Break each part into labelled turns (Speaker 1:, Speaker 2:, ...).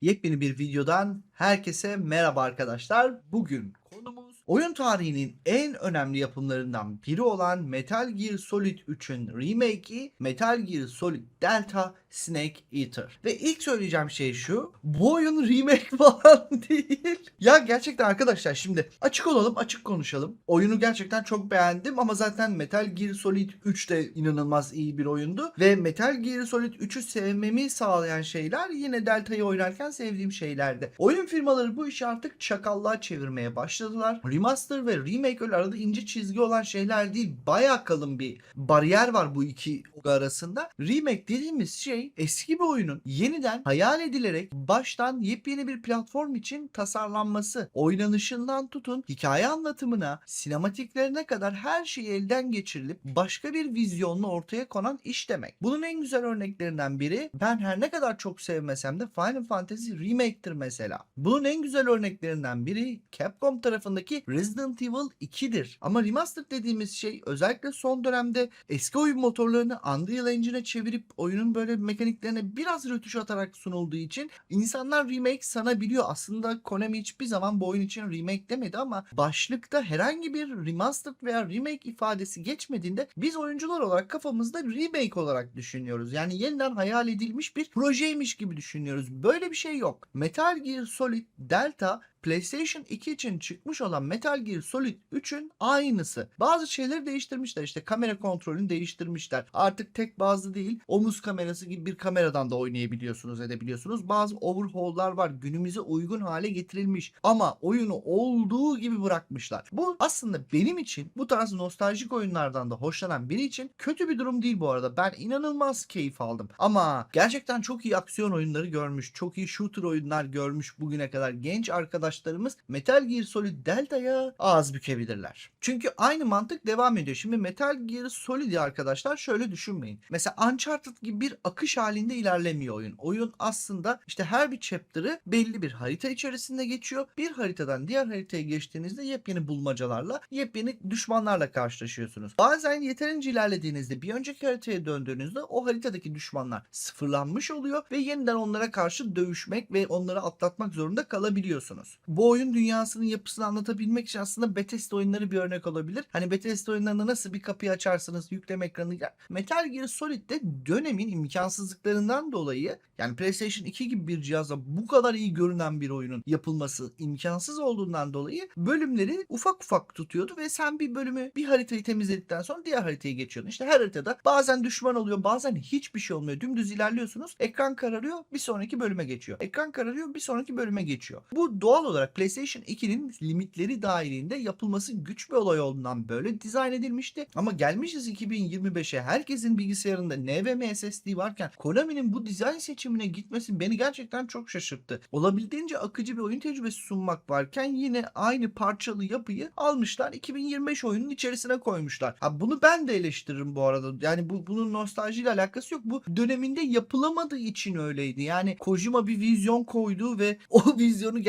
Speaker 1: Yepyeni bir videodan herkese merhaba arkadaşlar. Bugün konumuz oyun tarihinin en önemli yapımlarından biri olan Metal Gear Solid 3'ün remake'i Metal Gear Solid Delta Snake Eater. Ve ilk söyleyeceğim şey şu. Bu oyun remake falan değil. Ya gerçekten arkadaşlar şimdi açık olalım açık konuşalım. Oyunu gerçekten çok beğendim ama zaten Metal Gear Solid 3 de inanılmaz iyi bir oyundu. Ve Metal Gear Solid 3'ü sevmemi sağlayan şeyler yine Delta'yı oynarken sevdiğim şeylerdi. Oyun firmaları bu işi artık çakallığa çevirmeye başladılar. Remaster ve remake öyle arada ince çizgi olan şeyler değil. Baya kalın bir bariyer var bu iki arasında. Remake dediğimiz şey eski bir oyunun yeniden hayal edilerek baştan yepyeni bir platform için tasarlanması. Oynanışından tutun hikaye anlatımına, sinematiklerine kadar her şeyi elden geçirilip başka bir vizyonla ortaya konan iş demek. Bunun en güzel örneklerinden biri ben her ne kadar çok sevmesem de Final Fantasy Remake'tir mesela. Bunun en güzel örneklerinden biri Capcom tarafındaki Resident Evil 2'dir. Ama remaster dediğimiz şey özellikle son dönemde eski oyun motorlarını Unreal Engine'e çevirip oyunun böyle mekaniklerine biraz rötuş atarak sunulduğu için insanlar remake sanabiliyor. Aslında Konami hiçbir zaman bu oyun için remake demedi ama başlıkta herhangi bir remastered veya remake ifadesi geçmediğinde biz oyuncular olarak kafamızda remake olarak düşünüyoruz. Yani yeniden hayal edilmiş bir projeymiş gibi düşünüyoruz. Böyle bir şey yok. Metal Gear Solid Delta PlayStation 2 için çıkmış olan Metal Gear Solid 3'ün aynısı. Bazı şeyleri değiştirmişler. İşte kamera kontrolünü değiştirmişler. Artık tek bazlı değil, omuz kamerası gibi bir kameradan da oynayabiliyorsunuz, edebiliyorsunuz. Bazı overhaul'lar var. Günümüze uygun hale getirilmiş. Ama oyunu olduğu gibi bırakmışlar. Bu aslında benim için bu tarz nostaljik oyunlardan da hoşlanan biri için kötü bir durum değil bu arada. Ben inanılmaz keyif aldım. Ama gerçekten çok iyi aksiyon oyunları görmüş, çok iyi shooter oyunlar görmüş bugüne kadar genç arkadaşlarımız Metal Gear Solid Delta'ya ağız bükebilirler. Çünkü aynı mantık devam ediyor. Şimdi Metal Gear Solid'i arkadaşlar şöyle düşünmeyin. Mesela Uncharted gibi bir akış halinde ilerlemiyor oyun. Oyun aslında işte her bir chapter'ı belli bir harita içerisinde geçiyor. Bir haritadan diğer haritaya geçtiğinizde yepyeni bulmacalarla, yepyeni düşmanlarla karşılaşıyorsunuz. Bazen yeterince ilerlediğinizde bir önceki haritaya döndüğünüzde o haritadaki düşmanlar sıfırlanmış oluyor ve yeniden onlara karşı dövüşmek ve onları atlatmak zorunda kalabiliyorsunuz. Bu oyun dünyasının yapısını anlatabilmek için aslında Bethesda oyunları bir örnek olabilir. Hani Bethesda oyunlarında nasıl bir kapıyı açarsınız, yükleme ekranı. Metal Gear Solid'de dönemin imkansızlıklarından dolayı yani PlayStation 2 gibi bir cihazla bu kadar iyi görünen bir oyunun yapılması imkansız olduğundan dolayı bölümleri ufak ufak tutuyordu ve sen bir bölümü bir haritayı temizledikten sonra diğer haritaya geçiyordun. İşte her haritada bazen düşman oluyor, bazen hiçbir şey olmuyor. Dümdüz ilerliyorsunuz. Ekran kararıyor, bir sonraki bölüme geçiyor. Ekran kararıyor, bir sonraki bölüme geçiyor. Bu doğal olarak PlayStation 2'nin limitleri dahilinde yapılması güç bir olay olduğundan böyle dizayn edilmişti. Ama gelmişiz 2025'e herkesin bilgisayarında NVMe SSD varken Konami'nin bu dizayn seçimine gitmesi beni gerçekten çok şaşırttı. Olabildiğince akıcı bir oyun tecrübesi sunmak varken yine aynı parçalı yapıyı almışlar 2025 oyunun içerisine koymuşlar. Ha bunu ben de eleştiririm bu arada. Yani bu bunun nostaljiyle alakası yok. Bu döneminde yapılamadığı için öyleydi. Yani Kojima bir vizyon koydu ve o vizyonu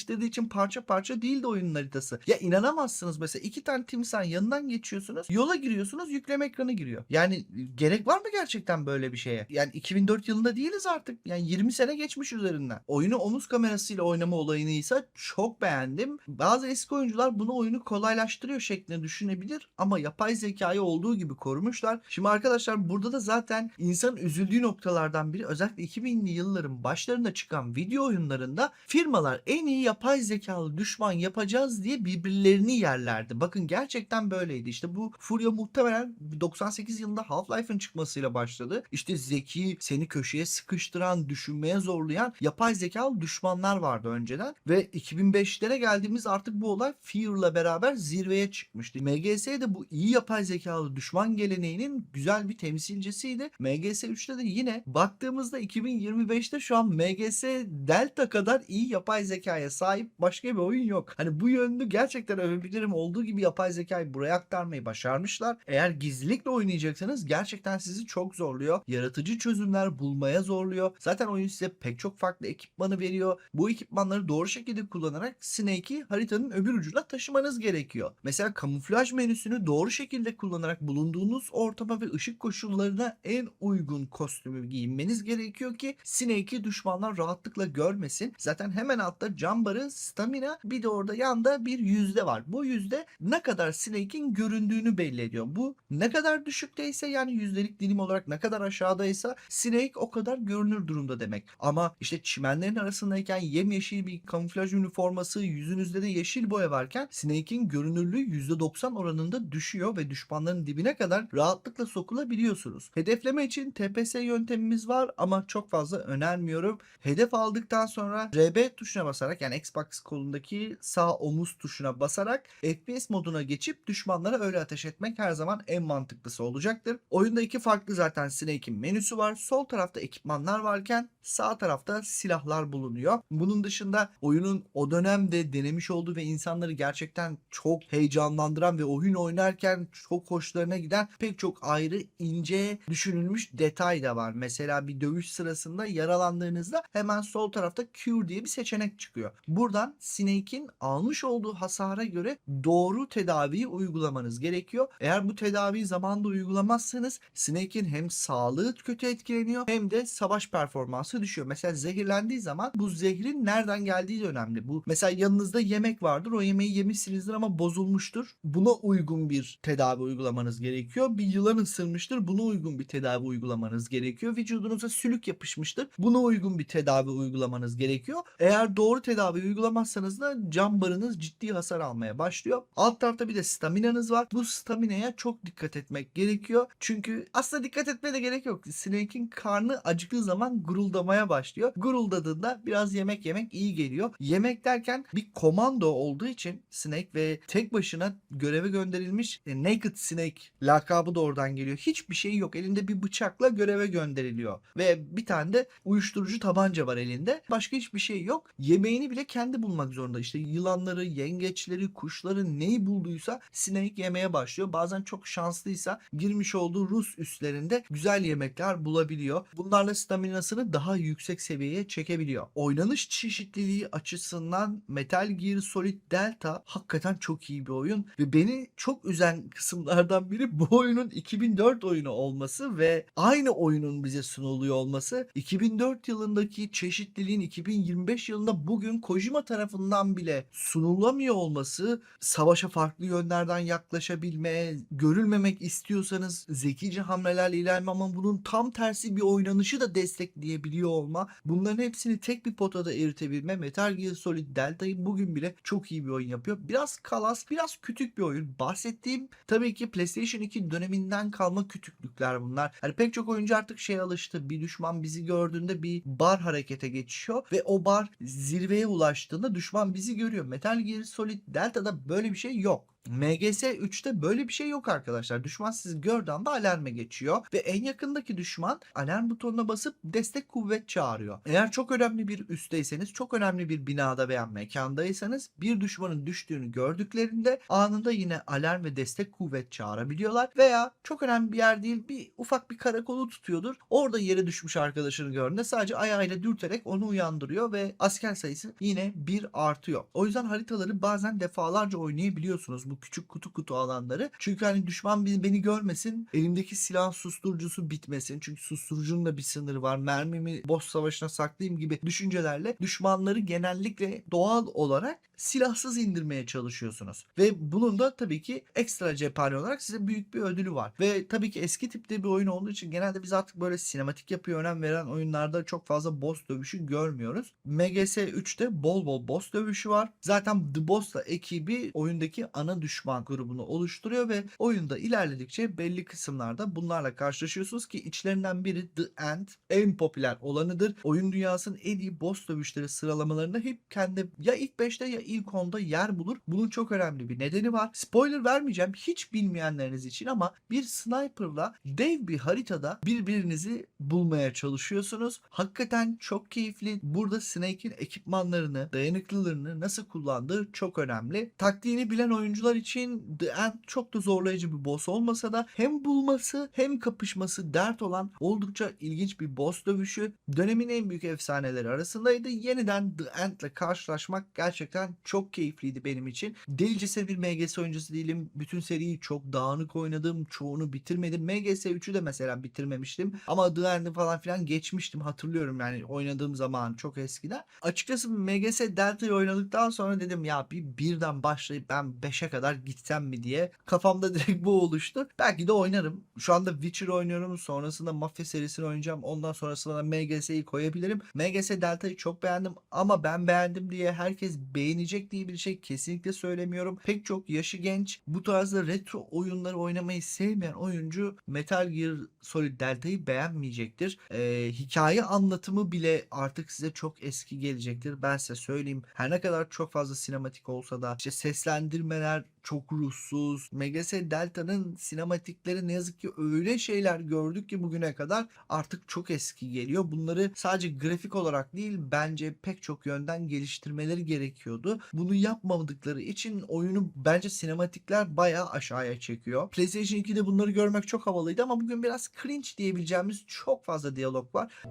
Speaker 1: gerçekleştirdiği için parça parça değildi oyunun haritası. Ya inanamazsınız mesela iki tane timsahın yanından geçiyorsunuz. Yola giriyorsunuz yükleme ekranı giriyor. Yani gerek var mı gerçekten böyle bir şeye? Yani 2004 yılında değiliz artık. Yani 20 sene geçmiş üzerinden. Oyunu omuz kamerasıyla oynama olayını ise çok beğendim. Bazı eski oyuncular bunu oyunu kolaylaştırıyor şeklinde düşünebilir ama yapay zekayı olduğu gibi korumuşlar. Şimdi arkadaşlar burada da zaten insanın üzüldüğü noktalardan biri özellikle 2000'li yılların başlarında çıkan video oyunlarında firmalar en iyi yapay zekalı düşman yapacağız diye birbirlerini yerlerdi. Bakın gerçekten böyleydi. İşte bu furya muhtemelen 98 yılında Half-Life'ın çıkmasıyla başladı. İşte zeki, seni köşeye sıkıştıran, düşünmeye zorlayan yapay zekalı düşmanlar vardı önceden. Ve 2005'lere geldiğimiz artık bu olay Fear'la beraber zirveye çıkmıştı. MGS de bu iyi yapay zekalı düşman geleneğinin güzel bir temsilcisiydi. MGS 3'te de yine baktığımızda 2025'te şu an MGS Delta kadar iyi yapay zekaya sahip başka bir oyun yok. Hani bu yönlü gerçekten övebilirim. Olduğu gibi yapay zekayı buraya aktarmayı başarmışlar. Eğer gizlilikle oynayacaksanız gerçekten sizi çok zorluyor. Yaratıcı çözümler bulmaya zorluyor. Zaten oyun size pek çok farklı ekipmanı veriyor. Bu ekipmanları doğru şekilde kullanarak Snake'i haritanın öbür ucuna taşımanız gerekiyor. Mesela kamuflaj menüsünü doğru şekilde kullanarak bulunduğunuz ortama ve ışık koşullarına en uygun kostümü giyinmeniz gerekiyor ki Snake'i düşmanlar rahatlıkla görmesin. Zaten hemen altta cam barı, stamina bir de orada yanda bir yüzde var. Bu yüzde ne kadar Snake'in göründüğünü belli ediyor. Bu ne kadar düşükteyse yani yüzdelik dilim olarak ne kadar aşağıdaysa Snake o kadar görünür durumda demek. Ama işte çimenlerin arasındayken yemyeşil bir kamuflaj üniforması, yüzünüzde de yeşil boya varken Snake'in görünürlüğü %90 oranında düşüyor ve düşmanların dibine kadar rahatlıkla sokulabiliyorsunuz. Hedefleme için TPS yöntemimiz var ama çok fazla önermiyorum. Hedef aldıktan sonra RB tuşuna basarak yani Xbox kolundaki sağ omuz tuşuna basarak FPS moduna geçip düşmanlara öyle ateş etmek her zaman en mantıklısı olacaktır. Oyunda iki farklı zaten Snake'in menüsü var. Sol tarafta ekipmanlar varken sağ tarafta silahlar bulunuyor. Bunun dışında oyunun o dönemde denemiş olduğu ve insanları gerçekten çok heyecanlandıran ve oyun oynarken çok hoşlarına giden pek çok ayrı ince düşünülmüş detay da var. Mesela bir dövüş sırasında yaralandığınızda hemen sol tarafta cure diye bir seçenek çıkıyor. Buradan Snake'in almış olduğu hasara göre doğru tedaviyi uygulamanız gerekiyor. Eğer bu tedaviyi zamanında uygulamazsanız Snake'in hem sağlığı kötü etkileniyor hem de savaş performansı düşüyor. Mesela zehirlendiği zaman bu zehrin nereden geldiği de önemli. Bu mesela yanınızda yemek vardır. O yemeği yemişsinizdir ama bozulmuştur. Buna uygun bir tedavi uygulamanız gerekiyor. Bir yılan ısırmıştır. Buna uygun bir tedavi uygulamanız gerekiyor. Vücudunuza sülük yapışmıştır. Buna uygun bir tedavi uygulamanız gerekiyor. Eğer doğru tedavi uygulamazsanız da cam barınız ciddi hasar almaya başlıyor. Alt tarafta bir de staminanız var. Bu staminaya çok dikkat etmek gerekiyor. Çünkü aslında dikkat etmeye de gerek yok. Snake'in karnı acıktığı zaman guruldamaya başlıyor. Guruldadığında biraz yemek yemek iyi geliyor. Yemek derken bir komando olduğu için Snake ve tek başına göreve gönderilmiş e, Naked Snake lakabı da oradan geliyor. Hiçbir şey yok. Elinde bir bıçakla göreve gönderiliyor. Ve bir tane de uyuşturucu tabanca var elinde. Başka hiçbir şey yok. Yemeğini bile kendi bulmak zorunda. İşte yılanları, yengeçleri, kuşları neyi bulduysa Snake yemeye başlıyor. Bazen çok şanslıysa girmiş olduğu Rus üslerinde güzel yemekler bulabiliyor. Bunlarla staminasını daha yüksek seviyeye çekebiliyor. Oynanış çeşitliliği açısından Metal Gear Solid Delta hakikaten çok iyi bir oyun ve beni çok üzen kısımlardan biri bu oyunun 2004 oyunu olması ve aynı oyunun bize sunuluyor olması. 2004 yılındaki çeşitliliğin 2025 yılında bugün Kojima tarafından bile sunulamıyor olması, savaşa farklı yönlerden yaklaşabilme, görülmemek istiyorsanız zekice hamlelerle ilerleme ama bunun tam tersi bir oynanışı da destekleyebiliyor olma. Bunların hepsini tek bir potada eritebilme Metal Gear Solid Delta'yı bugün bile çok iyi bir oyun yapıyor. Biraz kalas, biraz kütük bir oyun. Bahsettiğim tabii ki PlayStation 2 döneminden kalma kütüklükler bunlar. Hani pek çok oyuncu artık şey alıştı. Bir düşman bizi gördüğünde bir bar harekete geçiyor ve o bar zirveye ulaştığında düşman bizi görüyor. Metal Gear Solid Delta'da böyle bir şey yok. MGS 3'te böyle bir şey yok arkadaşlar. Düşman sizi gördüğü anda alarme geçiyor ve en yakındaki düşman alarm butonuna basıp destek kuvvet çağırıyor. Eğer çok önemli bir üstteyseniz, çok önemli bir binada veya mekandaysanız bir düşmanın düştüğünü gördüklerinde anında yine alarm ve destek kuvvet çağırabiliyorlar veya çok önemli bir yer değil bir ufak bir karakolu tutuyordur. Orada yere düşmüş arkadaşını gördüğünde sadece ayağıyla dürterek onu uyandırıyor ve asker sayısı yine bir artıyor. O yüzden haritaları bazen defalarca oynayabiliyorsunuz bu küçük kutu kutu alanları. Çünkü hani düşman beni, görmesin, elimdeki silah susturucusu bitmesin. Çünkü susturucunun da bir sınırı var. Mermimi boss savaşına saklayayım gibi düşüncelerle düşmanları genellikle doğal olarak silahsız indirmeye çalışıyorsunuz. Ve bunun da tabii ki ekstra cephane olarak size büyük bir ödülü var. Ve tabii ki eski tipte bir oyun olduğu için genelde biz artık böyle sinematik yapıya önem veren oyunlarda çok fazla boss dövüşü görmüyoruz. MGS 3'te bol bol boss dövüşü var. Zaten The Boss'la ekibi oyundaki ana düşman grubunu oluşturuyor ve oyunda ilerledikçe belli kısımlarda bunlarla karşılaşıyorsunuz ki içlerinden biri The End en popüler olanıdır. Oyun dünyasının en iyi boss dövüşleri sıralamalarında hep kendi ya ilk 5'te ya ilk 10'da yer bulur. Bunun çok önemli bir nedeni var. Spoiler vermeyeceğim hiç bilmeyenleriniz için ama bir sniperla dev bir haritada birbirinizi bulmaya çalışıyorsunuz. Hakikaten çok keyifli. Burada Snake'in ekipmanlarını, dayanıklılığını nasıl kullandığı çok önemli. Taktiğini bilen oyuncular için The End çok da zorlayıcı bir boss olmasa da hem bulması hem kapışması dert olan oldukça ilginç bir boss dövüşü. Dönemin en büyük efsaneleri arasındaydı. Yeniden The End'le karşılaşmak gerçekten çok keyifliydi benim için. Delicesine bir MGS oyuncusu değilim. Bütün seriyi çok dağınık oynadım. Çoğunu bitirmedim. MGS 3'ü de mesela bitirmemiştim. Ama The End'i falan filan geçmiştim. Hatırlıyorum yani oynadığım zaman çok eskiden. Açıkçası MGS Delta'yı oynadıktan sonra dedim ya bir birden başlayıp ben 5'e kadar gitsem mi diye kafamda direkt bu oluştu. Belki de oynarım. Şu anda Witcher oynuyorum. Sonrasında Mafya serisini oynayacağım. Ondan sonrasında da MGS'yi koyabilirim. MGS Delta'yı çok beğendim ama ben beğendim diye herkes beğenecek diye bir şey kesinlikle söylemiyorum. Pek çok yaşı genç bu tarzda retro oyunları oynamayı sevmeyen oyuncu Metal Gear Solid Delta'yı beğenmeyecektir. Ee, hikaye anlatımı bile artık size çok eski gelecektir. Ben size söyleyeyim. Her ne kadar çok fazla sinematik olsa da işte seslendirmeler çok ruhsuz. MGS Delta'nın sinematikleri ne yazık ki öyle şeyler gördük ki bugüne kadar artık çok eski geliyor. Bunları sadece grafik olarak değil bence pek çok yönden geliştirmeleri gerekiyordu. Bunu yapmadıkları için oyunu bence sinematikler bayağı aşağıya çekiyor. PlayStation 2'de bunları görmek çok havalıydı ama bugün biraz cringe diyebileceğimiz çok fazla diyalog var.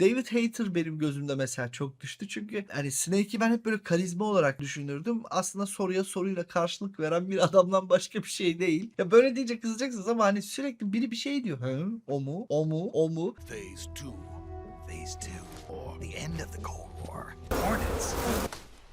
Speaker 1: David Hayter benim gözümde mesela çok düştü çünkü hani Snake'i ben hep böyle karizma olarak düşünürdüm. Aslında soruya soruyla karşılık veren bir adamdan başka bir şey değil. Ya böyle deyince kızacaksınız ama hani sürekli biri bir şey diyor. Hı? O mu? O mu? O mu?
Speaker 2: Phase two. Phase two. Or the end of the Cold War. Hornets.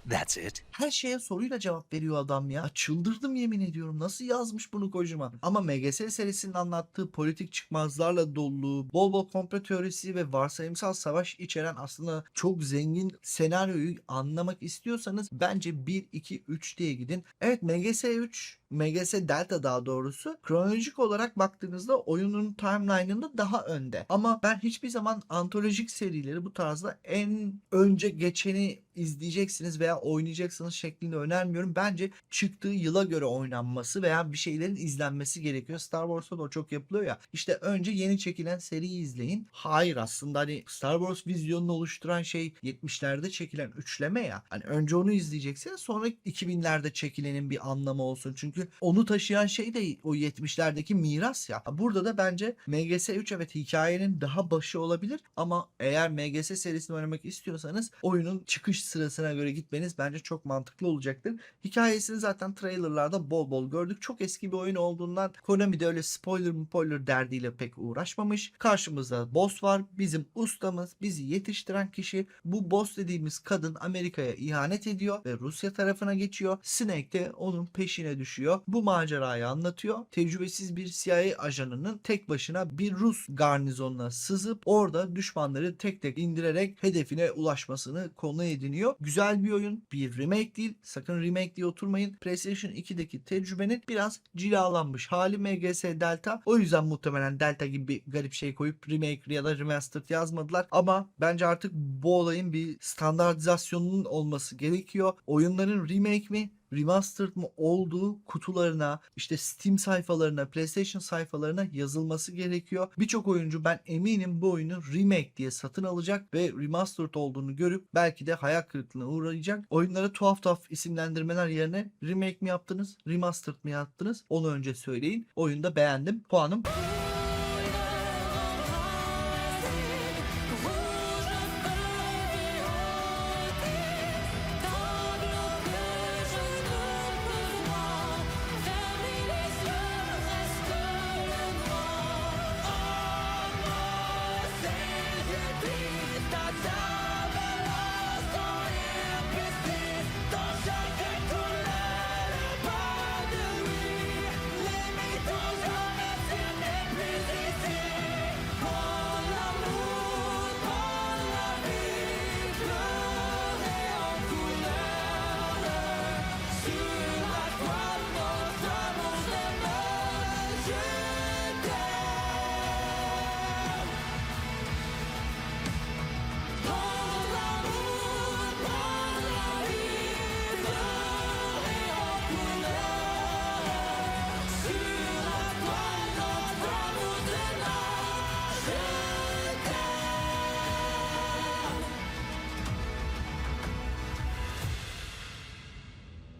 Speaker 2: That's it.
Speaker 1: Her şeye soruyla cevap veriyor adam ya. Çıldırdım yemin ediyorum. Nasıl yazmış bunu kocaman? Ama MGS serisinin anlattığı politik çıkmazlarla dolu, bol bol komplo teorisi ve varsayımsal savaş içeren aslında çok zengin senaryoyu anlamak istiyorsanız bence 1, 2, 3 diye gidin. Evet MGS 3 MGS Delta daha doğrusu kronolojik olarak baktığınızda oyunun timeline'ında daha önde. Ama ben hiçbir zaman antolojik serileri bu tarzda en önce geçeni izleyeceksiniz veya oynayacaksınız şeklinde önermiyorum. Bence çıktığı yıla göre oynanması veya bir şeylerin izlenmesi gerekiyor. Star Wars'ta da o çok yapılıyor ya. İşte önce yeni çekilen seriyi izleyin. Hayır aslında hani Star Wars vizyonunu oluşturan şey 70'lerde çekilen üçleme ya. Hani önce onu izleyeceksiniz sonra 2000'lerde çekilenin bir anlamı olsun. Çünkü onu taşıyan şey de o 70'lerdeki miras ya. Burada da bence MGS 3 evet hikayenin daha başı olabilir ama eğer MGS serisini oynamak istiyorsanız oyunun çıkış sırasına göre gitmeniz bence çok mantıklı olacaktır. Hikayesini zaten trailerlarda bol bol gördük. Çok eski bir oyun olduğundan Konami de öyle spoiler spoiler derdiyle pek uğraşmamış. Karşımızda boss var. Bizim ustamız, bizi yetiştiren kişi. Bu boss dediğimiz kadın Amerika'ya ihanet ediyor ve Rusya tarafına geçiyor. Snake de onun peşine düşüyor. Bu macerayı anlatıyor. Tecrübesiz bir CIA ajanının tek başına bir Rus garnizonuna sızıp orada düşmanları tek tek indirerek hedefine ulaşmasını konu ediniyor. Güzel bir oyun. Bir remake değil. Sakın remake diye oturmayın. PlayStation 2'deki tecrübenin biraz cilalanmış hali MGS Delta. O yüzden muhtemelen Delta gibi bir garip şey koyup remake ya da remastered yazmadılar. Ama bence artık bu olayın bir standartizasyonunun olması gerekiyor. Oyunların remake mi remastered mı olduğu kutularına, işte Steam sayfalarına, PlayStation sayfalarına yazılması gerekiyor. Birçok oyuncu ben eminim bu oyunu remake diye satın alacak ve remastered olduğunu görüp belki de hayal kırıklığına uğrayacak. Oyunlara tuhaf tuhaf isimlendirmeler yerine remake mi yaptınız, remastered mi yaptınız? Onu önce söyleyin. Oyunda beğendim. Puanım